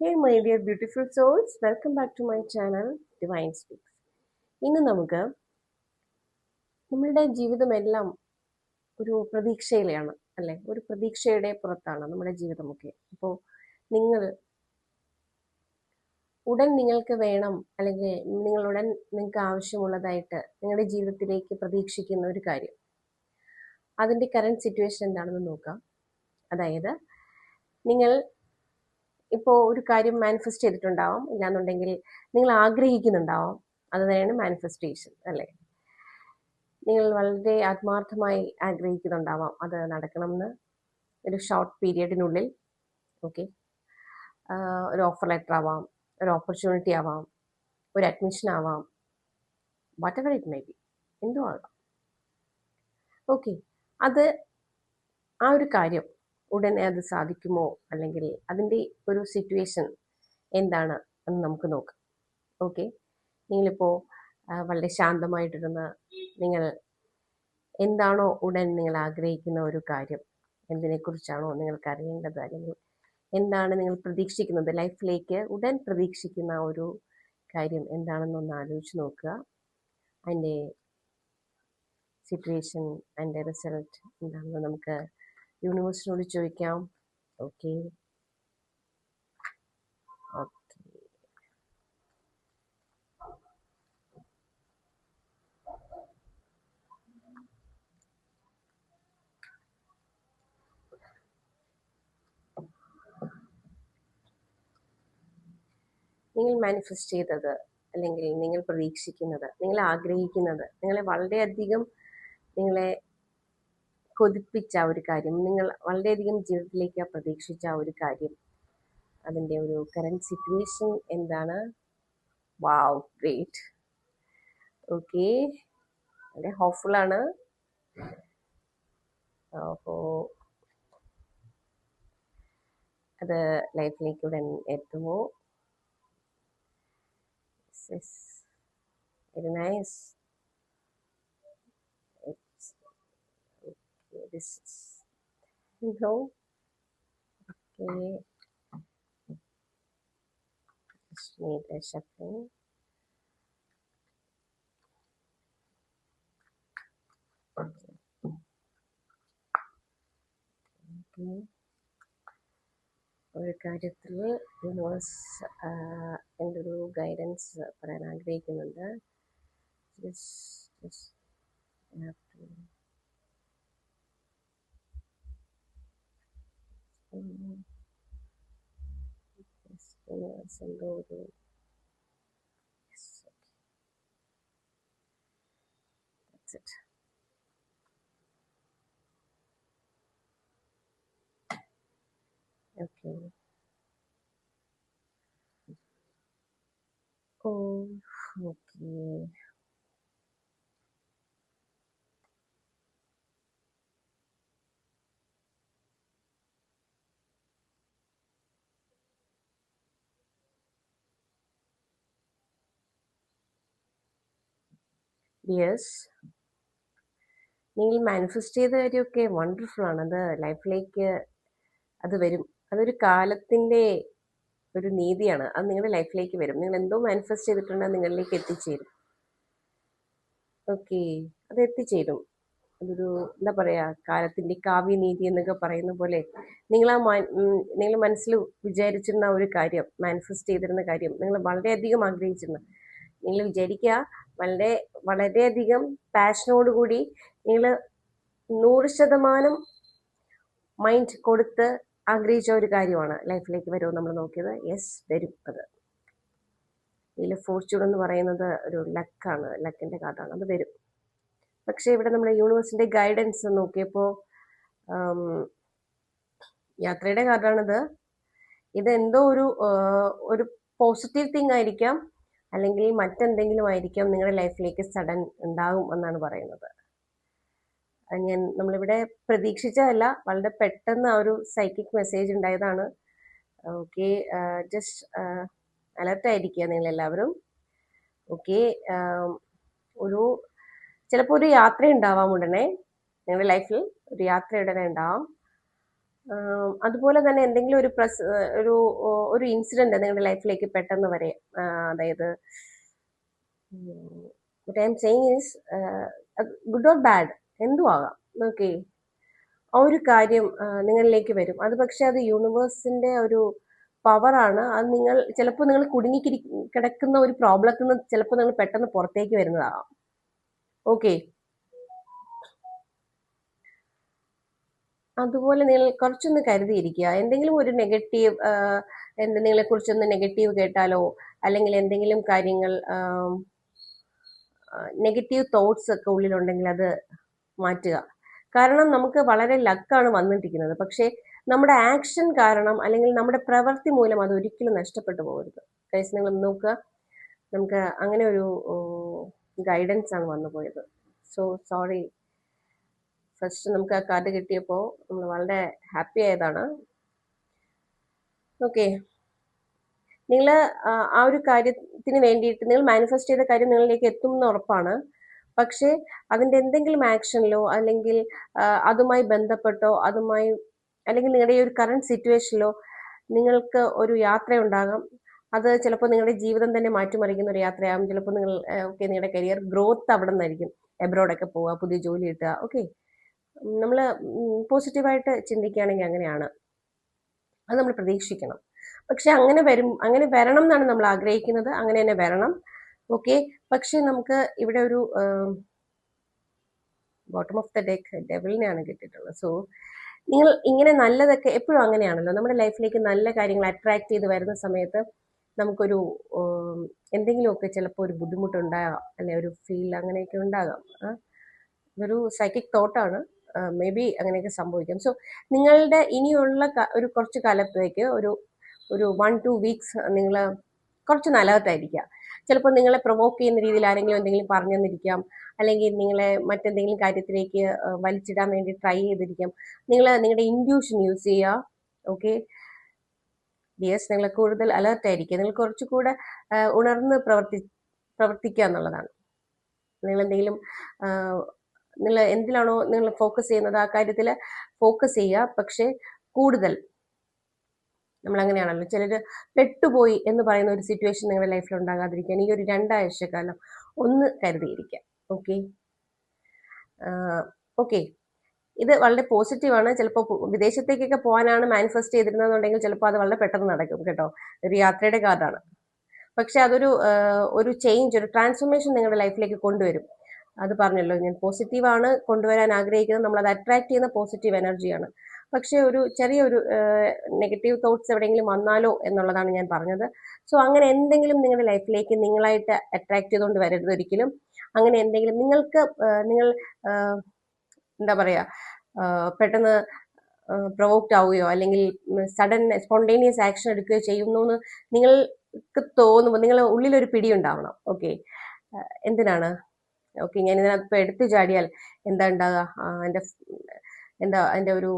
Hey my dear beautiful souls welcome back to my channel divine speaks ഇന്ന് നമുക്ക് നമ്മളുടെ ജീവിതമെല്ലാം ഒരു പ്രതീക്ഷയിലാണ് അല്ലേ? ഒരു പ്രതീക്ഷയുടെ പുറത്താണ് നമ്മുടെ ജീവിതമൊക്കെ. അപ്പോൾ നിങ്ങൾ ഉടൻ നിങ്ങൾക്ക് വേണം അല്ലെങ്കിൽ നിങ്ങൾ ഉടൻ നിങ്ങൾക്ക് ആവശ്യമുള്ളതായിട്ട് നിങ്ങളുടെ ജീവിതത്തിലേക്ക് പ്രതീക്ഷിക്കുന്ന ഒരു കാര്യം. അതിന്റെ കറണ്ട് സിറ്റുവേഷൻ എന്താണെന്ന് നോക്കാം. അതായത് നിങ്ങൾ ഇപ്പോൾ ഒരു കാര്യം മാനിഫെസ്റ്റ് ചെയ്തിട്ടുണ്ടാവാം. ഇല്ലാന്നുണ്ടെങ്കിൽ നിങ്ങൾ ആഗ്രഹിക്കുന്നുണ്ടാവാം. അത് തന്നെയാണ് മാനിഫെസ്റ്റേഷൻ അല്ലേ? നിങ്ങൾ വളരെ ആത്മാർത്ഥമായി ആഗ്രഹിക്കുന്നുണ്ടാവാം അത് നടക്കണമെന്ന് ഒരു ഷോർട്ട് പീരിയഡിനുള്ളിൽ ഓക്കെ ഒരു ഓഫർ ലെറ്റർ ആവാം ഒരു ഓപ്പർച്യൂണിറ്റി ആവാം ഒരു അഡ്മിഷൻ ആവാം. Whatever it may be എന്തോ ആകാം. ഓക്കെ അത് ആ ഒരു കാര്യം ഉടനെ അത് സാധിക്കുമോ? അല്ലെങ്കിൽ അതിന്റെ ഒരു സിറ്റുവേഷൻ എന്താണ് എന്ന് നമുക്ക് നോക്കാം. ഓക്കെ നിങ്ങളിപ്പോൾ വളരെ ശാന്തമായിട്ടിരുന്ന് നിങ്ങൾ എന്താണോ ഉടൻ നിങ്ങൾ ആഗ്രഹിക്കുന്ന ഒരു കാര്യം എന്തിനെക്കുറിച്ചാണോ നിങ്ങൾക്ക് അറിയേണ്ടത് അല്ലെങ്കിൽ എന്താണ് നിങ്ങൾ പ്രതീക്ഷിക്കുന്നത് ലൈഫിലേക്ക് ഉടൻ പ്രതീക്ഷിക്കുന്ന ഒരു കാര്യം എന്താണെന്നൊന്ന് ആലോചിച്ച് നോക്കുക. അതിന്റെ സിറ്റുവേഷൻ അതിന്റെ റിസൾട്ട് എന്താണെന്ന് നമുക്ക് യൂണിവേഴ്സിനോട് ചോദിക്കാം. ഓക്കെ. നിങ്ങൾ മാനിഫെസ്റ്റ് ചെയ്തത് അല്ലെങ്കിൽ നിങ്ങൾ പ്രതീക്ഷിക്കുന്നത് നിങ്ങൾ ആഗ്രഹിക്കുന്നത് നിങ്ങളെ വളരെയധികം നിങ്ങളെ കൊതിപ്പിച്ച ഒരു കാര്യം നിങ്ങൾ വളരെയധികം ജീവിതത്തിലേക്ക് പ്രതീക്ഷിച്ച ഒരു കാര്യം അതിന്റെ ഒരു കറണ്ട് സിറ്റുവേഷൻ എന്താണ്? വാവ് ഗ്രേറ്റ് ഓക്കെ വളരെ ആണ്. അപ്പോൾ അത് ലൈഫിലേക്ക് ഉടൻ എത്തുമോ? Very nice this is no okay just need a shuffling okay okay ഒരു കാര്യത്തിൽ യൂണിവേഴ്സ് എൻ്റെ ഒരു ഗൈഡൻസ് പറയാൻ ആഗ്രഹിക്കുന്നുണ്ട് just just Yes, and loading. Yes, okay. That's it. Okay. Oh, okay. Yes നിങ്ങൾ മാനിഫെസ്റ്റ് ചെയ്ത കാര്യമൊക്കെ വണ്ടർഫുൾ ആണ്. അത് ലൈഫിലേക്ക് അത് വരും. അതൊരു കാലത്തിന്റെ ഒരു നീതിയാണ്. അത് നിങ്ങളുടെ ലൈഫിലേക്ക് വരും. നിങ്ങൾ എന്തോ മാനിഫെസ്റ്റ് ചെയ്തിട്ടുണ്ടെങ്കിൽ നിങ്ങളിലേക്ക് എത്തിച്ചേരും. ഓക്കെ അത് എത്തിച്ചേരും. അതൊരു എന്താ പറയുക കാലത്തിന്റെ കാവ്യനീതി എന്നൊക്കെ പറയുന്ന പോലെ നിങ്ങൾ ആ നിങ്ങൾ മനസ്സിൽ വിചാരിച്ചിരുന്ന ഒരു കാര്യം മാനിഫെസ്റ്റ് ചെയ്തിരുന്ന കാര്യം നിങ്ങൾ വളരെയധികം ആഗ്രഹിച്ചിരുന്ന. നിങ്ങൾ വിചാരിക്കുക വളരെ വളരെയധികം പാഷനോടുകൂടി നിങ്ങൾ നൂറ് ശതമാനം മൈൻഡ് കൊടുത്ത് ആഗ്രഹിച്ച ഒരു കാര്യമാണ് ലൈഫിലേക്ക് വരുമോ നമ്മൾ നോക്കിയത്. യെസ് വരും അത്. ഇതിൽ ഫോർച്യൂൺ എന്ന് പറയുന്നത് ഒരു ലക്കാണ് ലക്കിന്റെ കാർഡാണ് അത് വരും. പക്ഷേ ഇവിടെ നമ്മുടെ യൂണിവേഴ്സിന്റെ ഗൈഡൻസ് നോക്കിയപ്പോൾ യാത്രയുടെ കാർഡാണിത് ഇത് എന്തോ ഒരു ഒരു പോസിറ്റീവ് തിങ് ആയിരിക്കാം. അല്ലെങ്കിൽ മറ്റെന്തെങ്കിലും ആയിരിക്കാം നിങ്ങളുടെ ലൈഫിലേക്ക് സഡൻ ഉണ്ടാകും എന്നാണ് പറയുന്നത്. ഞാൻ നമ്മളിവിടെ പ്രതീക്ഷിച്ചതല്ല വളരെ പെട്ടെന്ന് ആ ഒരു സൈക്കിക് മെസ്സേജ് ഉണ്ടായതാണ്. ഓക്കെ ജസ്റ്റ് അലർട്ട് ആയിരിക്കുക നിങ്ങളെല്ലാവരും. ഓക്കെ ഒരു ചിലപ്പോൾ ഒരു യാത്ര ഉണ്ടാവാം ഉടനെ. നിങ്ങളുടെ ലൈഫിൽ ഒരു യാത്ര ഉടനെ ഉണ്ടാവാം. അതുപോലെ തന്നെ എന്തെങ്കിലും ഒരു പ്രസ് ഒരു ഒരു ഇൻസിഡന്റ് നിങ്ങളുടെ ലൈഫിലേക്ക് പെട്ടെന്ന് വരെ അതായത് what I'm saying is good or bad എന്തും ആകാം ഓക്കെ ആ ഒരു കാര്യം നിങ്ങളിലേക്ക് വരും. അത് പക്ഷെ അത് യൂണിവേഴ്സിന്റെ ഒരു പവറാണ് അത് നിങ്ങൾ ചിലപ്പോൾ നിങ്ങൾ കുടുങ്ങി കിടക്കുന്ന ഒരു പ്രോബ്ലത്തിൽ നിന്ന് ചിലപ്പോൾ നിങ്ങൾ പെട്ടെന്ന് പുറത്തേക്ക് വരുന്നതാകാം. ഓക്കെ അതുപോലെ നിങ്ങൾ കുറച്ചൊന്ന് കരുതിയിരിക്കുക. എന്തെങ്കിലും ഒരു നെഗറ്റീവ് എന്തെങ്കിലും കുറിച്ചൊന്ന് നെഗറ്റീവ് കേട്ടാലോ? അല്ലെങ്കിൽ എന്തെങ്കിലും കാര്യങ്ങൾ നെഗറ്റീവ് തോട്ട്സ് ഒക്കെ ഉള്ളിലുണ്ടെങ്കിൽ അത് മാറ്റുക. കാരണം നമുക്ക് വളരെ ലക്കാണ് വന്നിട്ടിരിക്കുന്നത്. പക്ഷേ നമ്മുടെ ആക്ഷൻ കാരണം അല്ലെങ്കിൽ നമ്മുടെ പ്രവൃത്തി മൂലം അത് ഒരിക്കലും നഷ്ടപ്പെട്ടു പോകരുത്. കൈസ് നിങ്ങൾ നോക്കുക. നമുക്ക് അങ്ങനെ ഒരു ഗൈഡൻസ് ആണ് വന്നു പോയത്. സോ സോറി ഫസ്റ്റ് നമുക്ക് ആ കാർഡ് കിട്ടിയപ്പോൾ നമ്മൾ വളരെ ഹാപ്പി ആയതാണ്. ഓക്കെ നിങ്ങൾ ആ ഒരു കാര്യത്തിന് വേണ്ടിയിട്ട് നിങ്ങൾ മാനിഫെസ്റ്റ് ചെയ്ത കാര്യം നിങ്ങളിലേക്ക് എത്തും എന്ന് ഉറപ്പാണ്. പക്ഷേ അതിന്റെ എന്തെങ്കിലും ആക്ഷനിലോ അല്ലെങ്കിൽ അതുമായി ബന്ധപ്പെട്ടോ അതുമായി അല്ലെങ്കിൽ നിങ്ങളുടെ ഈ ഒരു കറണ്ട് സിറ്റുവേഷനിലോ നിങ്ങൾക്ക് ഒരു യാത്രയുണ്ടാകാം അത് ചിലപ്പോൾ നിങ്ങളുടെ ജീവിതം തന്നെ മാറ്റിമറിക്കുന്ന ഒരു യാത്രയാകും. ചിലപ്പോൾ നിങ്ങൾ ഓക്കെ നിങ്ങളുടെ കരിയർ ഗ്രോത്ത് അവിടെ നിന്നായിരിക്കും. എബ്രോഡൊക്കെ പോവുക പുതിയ ജോലി കിട്ടുക ഓക്കെ നമ്മൾ പോസിറ്റീവായിട്ട് ചിന്തിക്കുകയാണെങ്കിൽ അങ്ങനെയാണ്. അത് നമ്മൾ പ്രതീക്ഷിക്കണം. പക്ഷെ അങ്ങനെ വരും അങ്ങനെ വരണം എന്നാണ് നമ്മൾ ആഗ്രഹിക്കുന്നത്. അങ്ങനെ തന്നെ വരണം. ഓക്കെ പക്ഷെ നമുക്ക് ഇവിടെ ഒരു ബോട്ടം ഓഫ് ദ ഡെക്ക് ഡെവിളിനെയാണ് കിട്ടിയിട്ടുള്ളത്. സോ നിങ്ങൾ ഇങ്ങനെ നല്ലതൊക്കെ എപ്പോഴും അങ്ങനെയാണല്ലോ. നമ്മുടെ ലൈഫിലേക്ക് നല്ല കാര്യങ്ങൾ അട്രാക്ട് ചെയ്ത് വരുന്ന സമയത്ത് നമുക്കൊരു എന്തെങ്കിലുമൊക്കെ ചിലപ്പോൾ ഒരു ബുദ്ധിമുട്ടുണ്ടാകാം. അല്ലെ ഒരു ഫീൽ അങ്ങനെയൊക്കെ ഉണ്ടാകാം. ഒരു സൈക്കിക് തോട്ടാണ് മേ ബി അങ്ങനെയൊക്കെ സംഭവിക്കാം. സോ നിങ്ങളുടെ ഇനിയുള്ള ഒരു കുറച്ച് കാലത്തേക്ക് ഒരു ഒരു വൺ ടു വീക്സ് നിങ്ങൾ കുറച്ച് നല്ലതായിരിക്കുക ചിലപ്പോൾ നിങ്ങളെ പ്രൊവോക്ക് ചെയ്യുന്ന രീതിയിൽ ആരെങ്കിലും എന്തെങ്കിലും പറഞ്ഞു തന്നിരിക്കാം. അല്ലെങ്കിൽ നിങ്ങളെ മറ്റെന്തെങ്കിലും കാര്യത്തിലേക്ക് വലിച്ചിടാൻ വേണ്ടി ട്രൈ ചെയ്തിരിക്കാം. നിങ്ങൾ നിങ്ങളുടെ ഇൻഡ്യൂഷൻ യൂസ് ചെയ്യുക. ഓക്കെ യെസ് നിങ്ങൾ കൂടുതൽ അലേർട്ട് ആയിരിക്കുക നിങ്ങൾ കുറച്ചുകൂടെ ഉണർന്ന് പ്രവർത്തി പ്രവർത്തിക്കുക എന്നുള്ളതാണ്. നിങ്ങൾ എന്തെങ്കിലും നിങ്ങൾ എന്തിലാണോ നിങ്ങൾ ഫോക്കസ് ചെയ്യുന്നത് ആ കാര്യത്തിൽ ഫോക്കസ് ചെയ്യുക. പക്ഷേ കൂടുതൽ നമ്മൾ അങ്ങനെയാണല്ലോ ചിലർ പെട്ടുപോയി എന്ന് പറയുന്ന ഒരു സിറ്റുവേഷൻ നിങ്ങളുടെ ലൈഫിൽ ഉണ്ടാകാതിരിക്കാൻ ഈ ഒരു രണ്ടാഴ്ച കാലം ഒന്ന് കരുതിയിരിക്കുക. ഓക്കെ ഓക്കെ ഇത് വളരെ പോസിറ്റീവാണ് ചിലപ്പോൾ വിദേശത്തേക്കൊക്കെ പോകാനാണ് മാനിഫെസ്റ്റ് ചെയ്തിരുന്നതെന്നുണ്ടെങ്കിൽ ചിലപ്പോൾ അത് വളരെ പെട്ടെന്ന് നടക്കും കേട്ടോ. ഒരു യാത്രയുടെ കാർഡാണ് പക്ഷെ അതൊരു ഒരു ചേഞ്ച് ഒരു ട്രാൻസ്ഫോർമേഷൻ നിങ്ങളുടെ ലൈഫിലേക്ക് കൊണ്ടുവരും. അത് പറഞ്ഞല്ലോ. ഞാൻ പോസിറ്റീവാണ് കൊണ്ടുവരാൻ ആഗ്രഹിക്കുന്നത്. നമ്മൾ അത് അട്രാക്ട് ചെയ്യുന്ന പോസിറ്റീവ് എനർജിയാണ്. പക്ഷേ ഒരു ചെറിയൊരു നെഗറ്റീവ് തോട്ട്സ് എവിടെയെങ്കിലും വന്നാലോ എന്നുള്ളതാണ് ഞാൻ പറഞ്ഞത്. സോ അങ്ങനെ എന്തെങ്കിലും നിങ്ങളുടെ ലൈഫിലേക്ക് നിങ്ങളായിട്ട് അട്രാക്ട് ചെയ്തുകൊണ്ട് വരരുത് ഒരിക്കലും. അങ്ങനെ എന്തെങ്കിലും നിങ്ങൾക്ക് നിങ്ങൾ എന്താ പറയുക പെട്ടെന്ന് പ്രൊവോക്ട് ആവുകയോ അല്ലെങ്കിൽ സഡൻ സ്പോണ്ടേനിയസ് ആക്ഷൻ എടുക്കുകയോ ചെയ്യുന്നു എന്ന് നിങ്ങൾക്ക് തോന്നുമ്പോൾ നിങ്ങളുടെ ഉള്ളിലൊരു പിടി ഉണ്ടാവണം. ഓക്കെ. എന്തിനാണ്? ഓക്കെ ഞാൻ ഇതിനകത്ത് ഇപ്പോൾ എടുത്തു ചാടിയാൽ എന്താ ഉണ്ടാകുക എന്റെ എന്താ അതിന്റെ ഒരു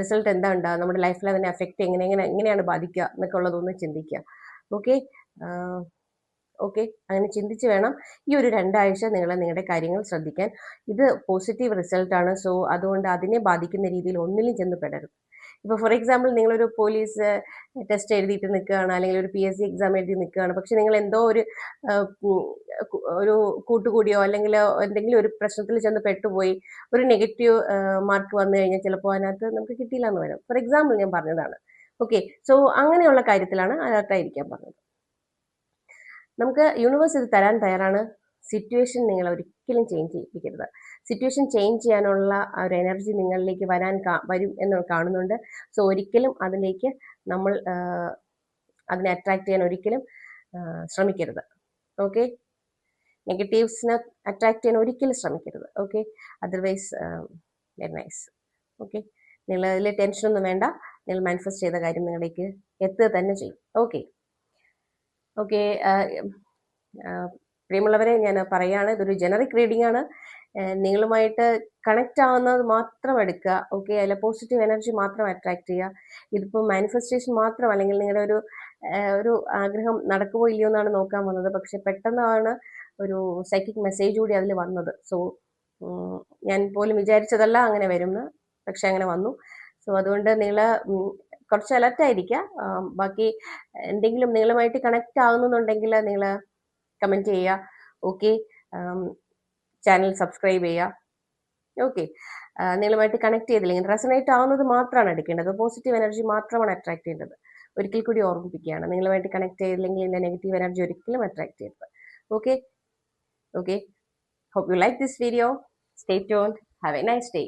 റിസൾട്ട് എന്താ ഉണ്ടാകുക നമ്മുടെ ലൈഫിൽ അതിനെ എഫക്റ്റ് എങ്ങനെ എങ്ങനെ എങ്ങനെയാണ് ബാധിക്കുക എന്നൊക്കെ ഉള്ളതൊന്ന് ചിന്തിക്കുക. ഓക്കെ ഓക്കെ അങ്ങനെ ചിന്തിച്ച് വേണം ഈ ഒരു രണ്ടാഴ്ച നിങ്ങൾ നിങ്ങളുടെ കാര്യങ്ങൾ ശ്രദ്ധിക്കാൻ. ഇത് പോസിറ്റീവ് റിസൾട്ടാണ് സോ അതുകൊണ്ട് അതിനെ ബാധിക്കുന്ന രീതിയിൽ ഒന്നിലും ചെന്ന് പെടരുത്. ഇപ്പോൾ ഫോർ എക്സാമ്പിൾ നിങ്ങളൊരു പോലീസ് ടെസ്റ്റ് എഴുതിയിട്ട് നിൽക്കുകയാണ് അല്ലെങ്കിൽ ഒരു പി എസ് സി എക്സാം എഴുതി നിൽക്കുകയാണ് പക്ഷെ നിങ്ങൾ എന്തോ ഒരു ഒരു കൂട്ടുകൂടിയോ അല്ലെങ്കിൽ എന്തെങ്കിലും ഒരു പ്രശ്നത്തിൽ ചെന്ന് പെട്ടുപോയി ഒരു നെഗറ്റീവ് മാർക്ക് വന്നു കഴിഞ്ഞാൽ ചിലപ്പോൾ അതിനകത്ത് നമുക്ക് കിട്ടിയില്ല എന്ന് വരും. ഫോർ എക്സാമ്പിൾ ഞാൻ പറഞ്ഞതാണ്. ഓക്കെ സോ അങ്ങനെയുള്ള കാര്യത്തിലാണ് അലർട്ടായിരിക്കാൻ പറഞ്ഞത്. നമുക്ക് യൂണിവേഴ്സ് ഇത് തരാൻ തയ്യാറാണ്. സിറ്റുവേഷൻ നിങ്ങൾ ഒരിക്കലും ചേഞ്ച് ചെയ്യിപ്പിക്കരുത്. സിറ്റുവേഷൻ ചേഞ്ച് ചെയ്യാനുള്ള ആ ഒരു എനർജി നിങ്ങളിലേക്ക് വരാൻ വരും എന്ന് കാണുന്നുണ്ട്. സോ ഒരിക്കലും അതിലേക്ക് നമ്മൾ അതിനെ അട്രാക്ട് ചെയ്യാൻ ഒരിക്കലും ശ്രമിക്കരുത്. ഓക്കെ നെഗറ്റീവ്സിനെ അട്രാക്ട് ചെയ്യാൻ ഒരിക്കലും ശ്രമിക്കരുത്. Okay otherwise very nice okay നിങ്ങൾ അതിൽ ടെൻഷനൊന്നും വേണ്ട. നിങ്ങൾ മാനിഫെസ്റ്റ് ചെയ്ത കാര്യം നിങ്ങളിലേക്ക് എത്തുക തന്നെ ചെയ്യും. ഓക്കെ ഓക്കെ പ്രിയമുള്ളവരെ ഞാൻ പറയുകയാണ് ഇതൊരു ജനറിക് റീഡിംഗ് ആണ്. നിങ്ങളുമായിട്ട് കണക്റ്റ് ആവുന്നത് മാത്രം എടുക്കുക ഓക്കെ അതിലെ പോസിറ്റീവ് എനർജി മാത്രം അട്രാക്ട് ചെയ്യുക. ഇതിപ്പോൾ മാനിഫെസ്റ്റേഷൻ മാത്രം അല്ലെങ്കിൽ നിങ്ങളുടെ ഒരു ഒരു ആഗ്രഹം നടക്കുമോ ഇല്ലയോ എന്നാണ് നോക്കാൻ വന്നത്. പക്ഷെ പെട്ടെന്നാണ് ഒരു സൈക്കിക് മെസ്സേജ് കൂടി അതിൽ വന്നത്. സോ ഞാൻ പോലും വിചാരിച്ചതല്ല അങ്ങനെ വരുമെന്ന് പക്ഷെ അങ്ങനെ വന്നു. സോ അതുകൊണ്ട് നിങ്ങൾ കുറച്ച് അലർട്ട് ആയിരിക്കുക. ബാക്കി എന്തെങ്കിലും നിങ്ങളുമായിട്ട് കണക്റ്റ് ആകുന്നുണ്ടെങ്കിൽ നിങ്ങൾ കമന്റ് ചെയ്യുക. ഓക്കെ ചാനൽ സബ്സ്ക്രൈബ് ചെയ്യുക. ഓക്കെ നിങ്ങളുമായിട്ട് കണക്ട് ചെയ്തില്ലെങ്കിൽ റെസനേറ്റ് ആവുന്നത് മാത്രമാണ് എടുക്കേണ്ടത്. പോസിറ്റീവ് എനർജി മാത്രമാണ് അട്രാക്ട് ചെയ്യേണ്ടത്. ഒരിക്കൽ കൂടി ഓർമ്മിപ്പിക്കുകയാണ്. നിങ്ങളുമായിട്ട് കണക്ട് ചെയ്തില്ലെങ്കിൽ എന്റെ നെഗറ്റീവ് എനർജി ഒരിക്കലും അട്രാക്ട് ചെയ്യരുത്. Okay okay hope you like this video stay tune have a nice day